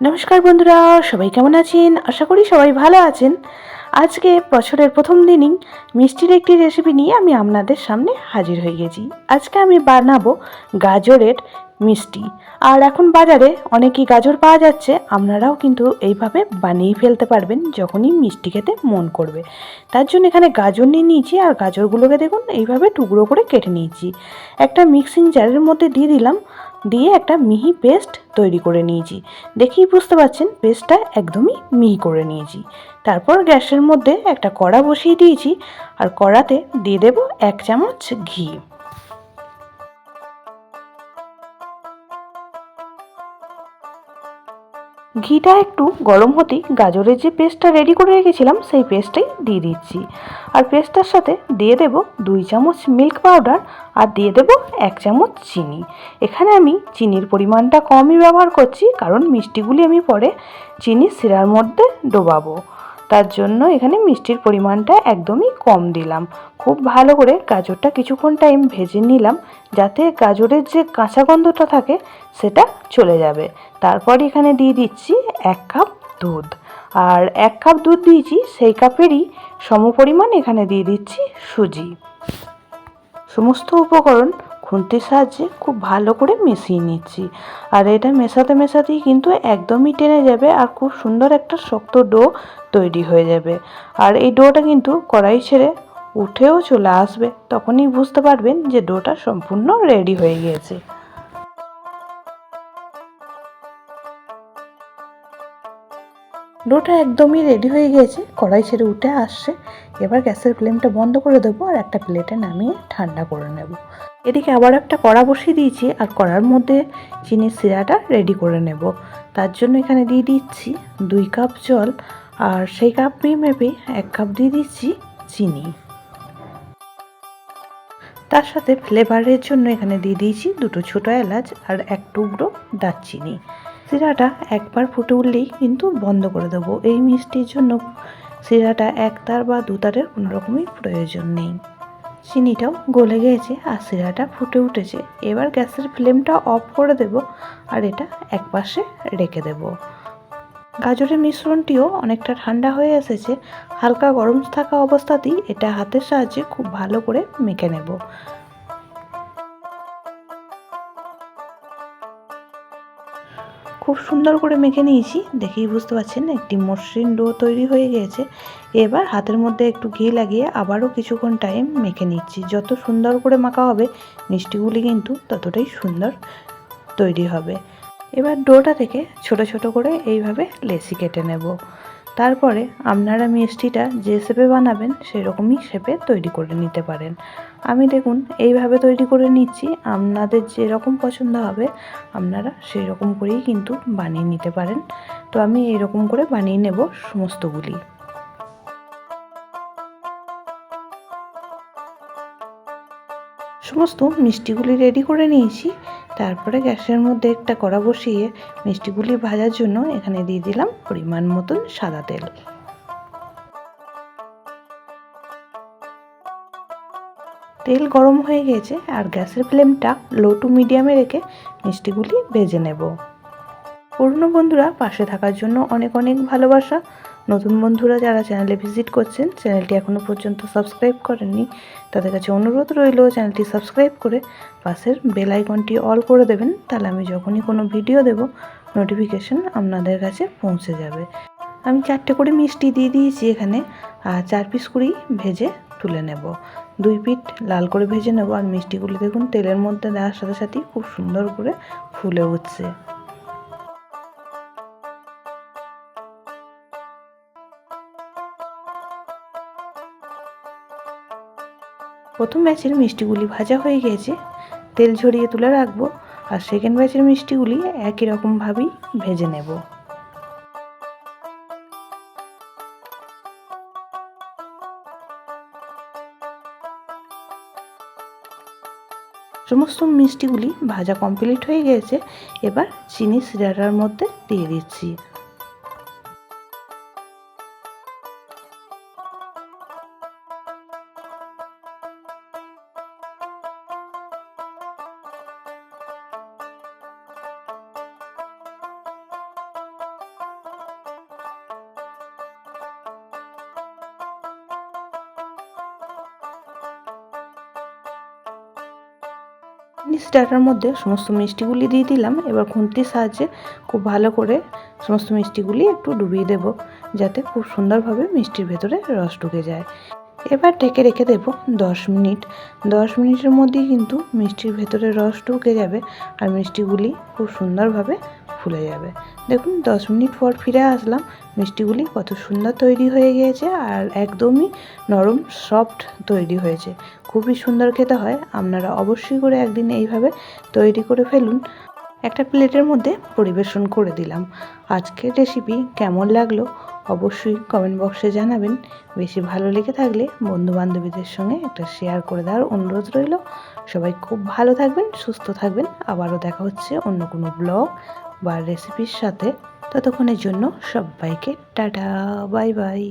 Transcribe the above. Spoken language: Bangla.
নমস্কার বন্ধুরা, সবাই কেমন আছেন? আশা করি সবাই ভালো আছেন। আজকে বছরের প্রথম দিনই মিষ্টির একটি রেসিপি নিয়ে আমি আপনাদের সামনে হাজির হয়ে গেছি। আজকে আমি বানাবো গাজরের মিষ্টি। আর এখন বাজারে অনেকই গাজর পাওয়া যাচ্ছে, আপনারাও কিন্তু এইভাবে বানিয়ে ফেলতে পারবেন যখনই মিষ্টি খেতে মন করবে। তার জন্য এখানে গাজর নিয়ে নিয়েছি, আর গাজরগুলোকে দেখুন, এইভাবে টুকরো করে কেটে নিয়েছি। একটা মিক্সিং জারের মধ্যে দিয়ে দিলাম দিয়ে একটা মিহি পেস্ট তৈরি করে নিয়েছি। দেখেই বুঝতে পারছেন, পেস্টটা একদমই মিহি করে নিয়েছি। তারপর গ্যাসের মধ্যে একটা কড়া বসিয়ে দিয়েছি, আর কড়াতে দিয়ে দেব এক চামচ ঘি। ঘিটা একটু গরম হতেই গাজরের যে পেস্টটা রেডি করে রেখেছিলাম, সেই পেস্টটাই দিয়ে দিচ্ছি। আর পেস্টটার সাথে দিয়ে দেব দুই চামচ মিল্ক পাউডার আর দিয়ে দেব এক চামচ চিনি। এখানে আমি চিনির পরিমাণটা কমই ব্যবহার করছি, কারণ মিষ্টিগুলি আমি পরে চিনি সিরার মধ্যে ডোবাবো। তার জন্য এখানে মিষ্টির পরিমাণটা একদমই কম দিলাম। খুব ভালো করে গাজরটা কিছুক্ষণ টাইম ভেজে নিলাম, যাতে গাজরের যে কাঁচা গন্ধটা থাকে সেটা চলে যাবে। তারপর এখানে দিয়ে দিচ্ছি এক কাপ দুধ। আর এক কাপ দুধ দিয়েছি, সেই কাপেরই সমপরিমাণ এখানে দিয়ে দিচ্ছি সুজি। সমস্ত উপকরণ খুন্তির সাহায্যে খুব ভালো করে মিশিয়ে নিচ্ছি। আর এটা মেশাতে মেশাতেই কিন্তু একদমই টেনে যাবে আর খুব সুন্দর একটা শক্ত ডো তৈরি হয়ে যাবে। আর এই ডোটা কিন্তু কড়াই ছেড়ে উঠেও চলে আসবে, তখনই বুঝতে পারবেন যে ডোটা সম্পূর্ণ রেডি হয়ে গিয়েছে। ডোটা একদমই রেডি হয়ে গিয়েছে, কড়াই ছেড়ে উঠে আসছে। এবার গ্যাসের ফ্লেমটা বন্ধ করে দেবো আর একটা প্লেটে নামিয়ে ঠান্ডা করে নেব। এদিকে আবার একটা কড়া বসিয়ে দিয়েছি আর কড়ার মধ্যে চিনির সিরাটা রেডি করে নেব। তার জন্য এখানে দিয়ে দিচ্ছি দুই কাপ জল আর সেই কাপই মেপে এক কাপ দিয়ে দিচ্ছি চিনি। তার সাথে ফ্লেভারের জন্য এখানে দিয়ে দিয়েছি দুটো ছোটো এলাচ আর এক টুকরো দারচিনি। সিরাটা একবার ফুটে উঠলেই কিন্তু বন্ধ করে দেবো। এই মিষ্টির জন্য সিরাটা একতার বা দুতারের কোনো রকমই প্রয়োজন নেই। চিনিটাও গলে গিয়েছে আর সিরাটা ফুটে উঠেছে। এবার গ্যাসের ফ্লেমটা অফ করে দেব আর এটা একপাশে রেখে দেব। গাজরের মিশ্রণটিও অনেকটা ঠান্ডা হয়ে এসেছে। হালকা গরম থাকা অবস্থাতেই এটা হাতের সাহায্যে খুব ভালো করে মেখে নেব। খুব সুন্দর করে মেখে নিয়েছি, দেখেই বুঝতে পারছেন একটি মসৃণ ডো তৈরি হয়ে গিয়েছে। এবার হাতের মধ্যে একটু ঘি লাগিয়ে আবারও কিছুক্ষণ টাইম মেখে নিচ্ছি। যত সুন্দর করে মাখা হবে, মিষ্টিগুলি কিন্তু ততটাই সুন্দর তৈরি হবে। এবার ডোটা থেকে ছোট ছোট করে এইভাবে লেসি কেটে নেব। তারপরে আপনারা মিষ্টিটা যে শেপে বানাবেন সেরকমই শেপে তৈরি করে নিতে পারেন। আমি দেখুন, এইভাবে তৈরি করে নিচ্ছি। আপনাদের যেরকম পছন্দ হবে, আপনারা সেই রকম করেই কিন্তু বানিয়ে নিতে পারেন। তো আমি এইরকম করে বানিয়ে নেব সমস্তগুলি। সমস্ত মিষ্টিগুলি রেডি করে নিয়েছি। তারপরে গ্যাসের মধ্যে একটা কড়া বসিয়ে মিষ্টিগুলি ভাজার জন্য এখানে দিয়ে দিলাম পরিমাণ মতন সাদা তেল। তেল গরম হয়ে গেছে আর গ্যাসের ফ্লেমটা লো টু মিডিয়ামে রেখে মিষ্টিগুলি ভেজে নেব। পুরনো বন্ধুরা পাশে থাকার জন্য অনেক অনেক ভালোবাসা। নতুন বন্ধুরা যারা চ্যানেলে ভিজিট করছেন, চ্যানেলটি এখনও পর্যন্ত সাবস্ক্রাইব করেননি, তাদের কাছে অনুরোধ রইল চ্যানেলটি সাবস্ক্রাইব করে পাশের বেল আইকনটি অল করে দেবেন, তাহলে আমি যখনই কোনো ভিডিও দেব, নোটিফিকেশন আপনাদের কাছে পৌঁছে যাবে। আমি চারটে করে মিষ্টি দিয়ে দিয়েছি এখানে, আর চার পিস করেই ভেজে তুলে নেব। দুই পিঠ লাল করে ভেজে নেব, আর মিষ্টিগুলি দেখুন, তেলের মধ্যে দেওয়ার সাথে সাথেই খুব সুন্দর করে ফুলে উঠছে। প্রথম ব্যাচের মিষ্টিগুলি ভাজা হয়ে গিয়েছে তেল ঝরিয়ে তুলে রাখব আর সেকেন্ড ব্যাচের মিষ্টিগুলি একই রকমভাবেই ভেজে নেব। সমস্ত মিষ্টিগুলি ভাজা কমপ্লিট হয়ে গিয়েছে এবার চিনি সিরাটার মধ্যে দিয়ে দিচ্ছি। স্টার্টার মধ্যে সমস্ত মিষ্টিগুলি দিয়ে দিলাম। এবার খুন্তির সাহায্যে খুব ভালো করে সমস্ত মিষ্টিগুলি একটু ডুবিয়ে দেব, যাতে খুব সুন্দরভাবে মিষ্টির ভেতরে রস ঢুকে যায়। এবার ঢেকে রেখে দেবো দশ মিনিট। দশ মিনিটের মধ্যেই কিন্তু মিষ্টির ভেতরে রস ঢুকে যাবে আর মিষ্টিগুলি খুব সুন্দরভাবে ফুলে যাবে। দেখুন, দশ মিনিট পর ফিরে আসলাম। মিষ্টিগুলি কত সুন্দর তৈরি হয়ে গিয়েছে আর একদমই নরম, সফট তৈরি হয়েছে। খুবই সুন্দর খেতে হয়। আপনারা অবশ্যই করে একদিন এইভাবে তৈরি করে ফেলুন। একটা প্লেটের মধ্যে পরিবেশন করে দিলাম। আজকের রেসিপি কেমন লাগল অবশ্যই কমেন্ট বক্সে জানাবেন। বেশি ভালো লেগে থাকলে বন্ধু বান্ধবীদের সঙ্গে একটা শেয়ার করে দেওয়ার অনুরোধ রইল। সবাই খুব ভালো থাকবেন, সুস্থ থাকবেন। আবারও দেখা হচ্ছে অন্য কোনো ব্লগ বা রেসিপির সাথে। ততক্ষণের জন্য সবাইকে টাটা বাই বাই